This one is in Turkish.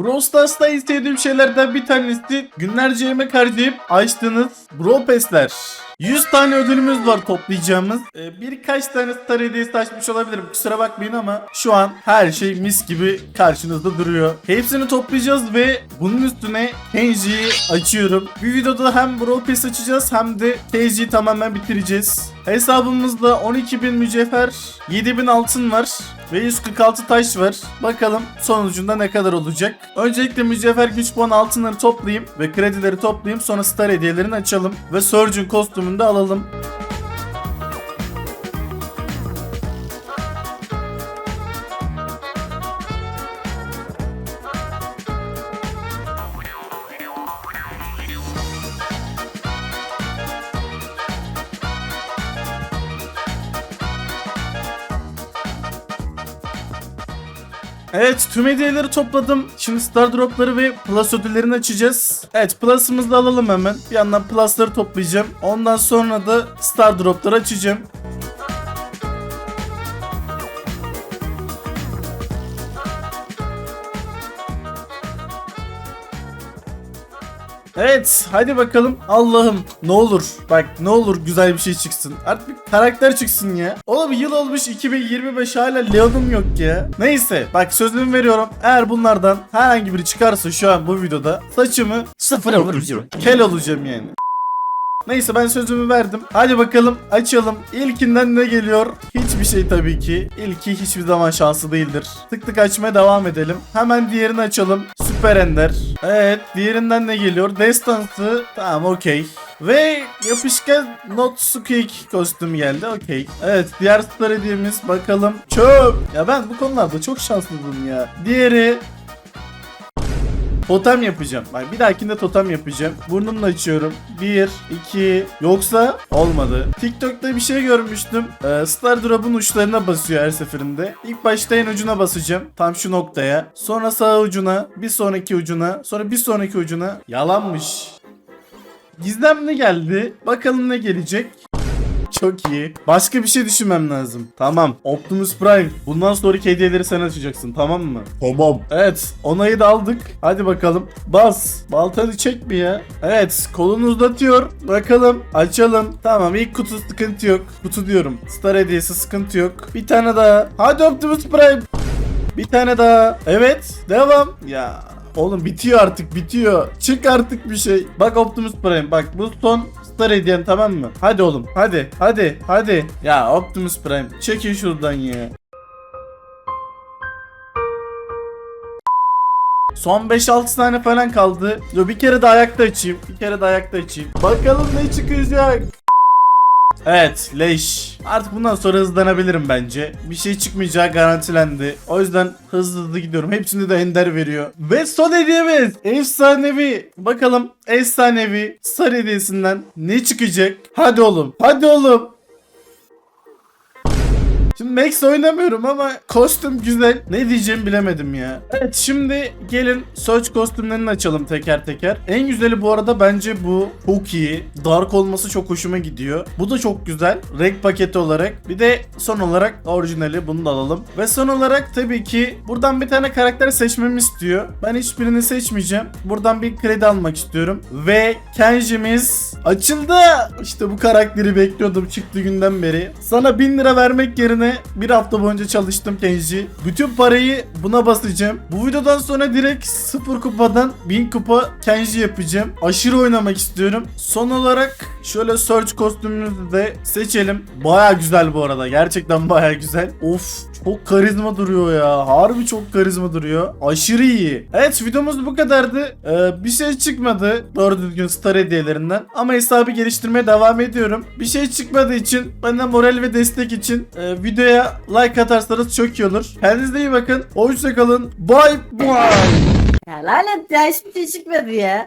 Brawl Stars'ta en sevdiğim şeylerden bir tanesi günlerce yemek harcayıp açtığınız Brawl Pass'ler. 100 tane ödülümüz var toplayacağımız. Ee, birkaç tane star hediyesi açmış olabilirim. Kusura bakmayın ama şu an her şey mis gibi karşınızda duruyor. Hepsini toplayacağız ve bunun üstüne Kenji'yi açıyorum. Bir videoda hem Brawl Pass açacağız hem de Kenji'yi tamamen bitireceğiz. Hesabımızda 12.000 mücevher, 7.000 altın var ve 146 taş var. Bakalım sonucunda ne kadar olacak. Öncelikle mücevher güç puan altınları toplayayım ve kredileri toplayayım. Sonra star hediyelerini açalım ve Surgeon kostümünü de alalım. Evet tüm hediyeleri topladım. Şimdi Star Drop'ları ve Plus ödüllerini açacağız. Evet Plus'ımızı da alalım hemen. Bir yandan Plus'ları toplayacağım. Ondan sonra da Star Drop'ları açacağım. Evet hadi bakalım Allah'ım ne olur bak ne olur güzel bir şey çıksın artık bir karakter çıksın ya Oğlum yıl olmuş 2025 hala Leon'um yok ya Neyse bak sözümü veriyorum eğer bunlardan herhangi biri çıkarsa şu an bu videoda saçımı sıfıra vuracağım Kel olacağım yani Neyse ben sözümü verdim. Hadi bakalım açalım. İlkinden ne geliyor? Hiçbir şey tabii ki. İlki hiçbir zaman şanslı değildir. Tık tık açmaya devam edelim. Hemen diğerini açalım. Süper Ender. Evet diğerinden ne geliyor? Destansı. Tamam okey. Ve yapışkan Not Squeak kostüm geldi. Okey. Evet diğer star hediyemiz bakalım. Çöp. Ya ben bu konularda çok şanslıydım ya. Diğeri Totem yapacağım. Bak bir dahakinde totem yapacağım. Burnumla açıyorum. 1, 2, yoksa olmadı. TikTok'ta bir şey görmüştüm. Ee, Star Drop'un uçlarına basıyor her seferinde. İlk başta en ucuna basacağım. Tam şu noktaya. Sonra sağ ucuna. Bir sonraki ucuna. Sonra bir sonraki ucuna. Yalanmış. Gizemli geldi. Bakalım ne gelecek. Çok iyi. Başka bir şey düşünmem lazım. Tamam. Optimus Prime. Bundan sonraki hediyeleri sen açacaksın. Tamam mı? Tamam. Evet. Onayı da aldık. Hadi bakalım. Bas. Baltanı çek mi ya? Evet. Kolunu uzatıyor. Bakalım. Açalım. Tamam. ilk kutu sıkıntı yok. Kutu diyorum. Star hediyesi sıkıntı yok. Bir tane daha. Hadi Optimus Prime. Bir tane daha. Evet. Devam. Ya. Oğlum bitiyor artık bitiyor. Çık artık bir şey. Bak Optimus Prime bak bu son star hediyen tamam mı? Hadi oğlum hadi hadi hadi. Ya Optimus Prime çekin şuradan ya. Son 5-6 tane falan kaldı. Dur bir kere de ayakta açayım. Bir kere de ayakta açayım. Bakalım ne çıkacak. Evet leş. Artık bundan sonra hızlanabilirim bence. Bir şey çıkmayacağı garantilendi. O yüzden hızlı hızlı gidiyorum. Hepsinde de ender veriyor. Ve son hediyemiz. Efsanevi. Bakalım efsanevi sarı hediyesinden ne çıkacak? Hadi oğlum. Hadi oğlum. Şimdi Max oynamıyorum ama kostüm güzel. Ne diyeceğimi bilemedim ya. Evet şimdi gelin Search kostümlerini açalım teker teker. En güzeli bu arada bence bu. Çok iyi. Dark olması çok hoşuma gidiyor. Bu da çok güzel. Renk paketi olarak. Bir de son olarak orijinali bunu da alalım. Ve son olarak tabii ki buradan bir tane karakter seçmemi istiyor. Ben hiçbirini seçmeyeceğim. Buradan bir kredi almak istiyorum. Ve Kenji'miz açıldı. İşte bu karakteri bekliyordum çıktığı günden beri. Sana 1000 lira vermek yerine bir hafta boyunca çalıştım Kenji. Bütün parayı buna basacağım. Bu videodan sonra direkt 0 kupadan 1000 kupa Kenji yapacağım. Aşırı oynamak istiyorum. Son olarak şöyle search kostümümüzü de seçelim. Baya güzel bu arada. Gerçekten baya güzel. Of çok karizma duruyor ya. Harbi çok karizma duruyor. Aşırı iyi. Evet videomuz bu kadardı. Ee, bir şey çıkmadı. Doğru düzgün star hediyelerinden. Ama hesabı geliştirmeye devam ediyorum. Bir şey çıkmadığı için benden moral ve destek için e, videoya like atarsanız çok iyi olur. Kendinize iyi bakın. Hoşçakalın. Bye bye. Ya lanet ya hiçbir şey çıkmadı ya.